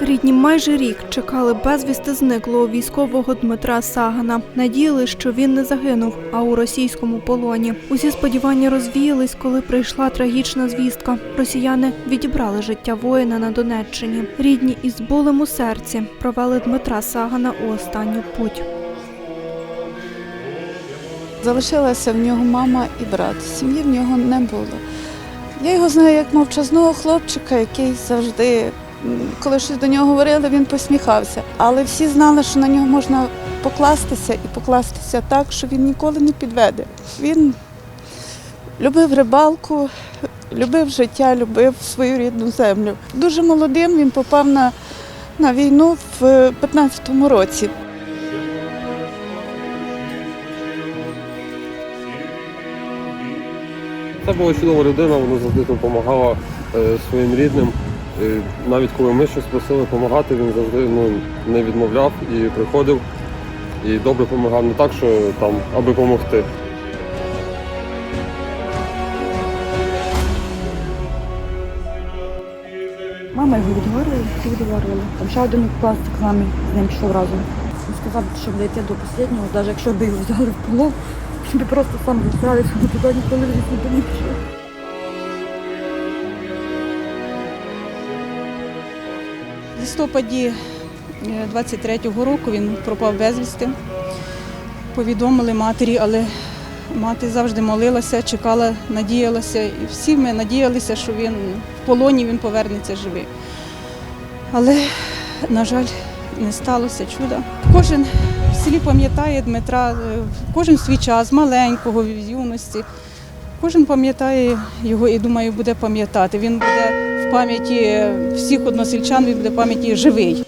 Рідні майже рік чекали безвісти зниклого військового Дмитра Сагана. Надіяли, що він не загинув, а у російському полоні. Усі сподівання розвіялись, коли прийшла трагічна звістка. Росіяни відібрали життя воїна на Донеччині. Рідні із болем у серці провели Дмитра Сагана у останню путь. Залишилася в нього мама і брат. Сім'ї в нього не було. Я його знаю як мовчазного хлопчика, який завжди, коли щось до нього говорили, він посміхався. Але всі знали, що на нього можна покластися і покластися так, що він ніколи не підведе. Він любив рибалку, любив життя, любив свою рідну землю. Дуже молодим він попав на, на війну в 15-му році. Це була чудова людина, вона завжди допомагала е, своїм рідним. Навіть коли ми щось просили допомагати, він завжди ну, не відмовляв і приходив і добре допомагав не так, що там, аби допомогти. Мама його відговорила, всі відговорили. Там ще один клас з нами з ним пішов разом. Він сказав, що буде йти до останнього, навіть якщо б його взяли в полон, він би просто сам застрялився, бо туди ніколи не пішов. В листопаді е, 23-го року він пропав безвісти. Повідомили матері, але мати завжди молилася, чекала, надіялася. І всі ми надіялися, що він в полоні він повернеться живий. Але, на жаль, не сталося чуда. Кожен в селі пам'ятає Дмитра, е, кожен в свій час, маленького, з юності. Кожен пам'ятає його і думаю, буде пам'ятати. Він буде пам'яті всіх односельчан, він буде в пам'яті живий.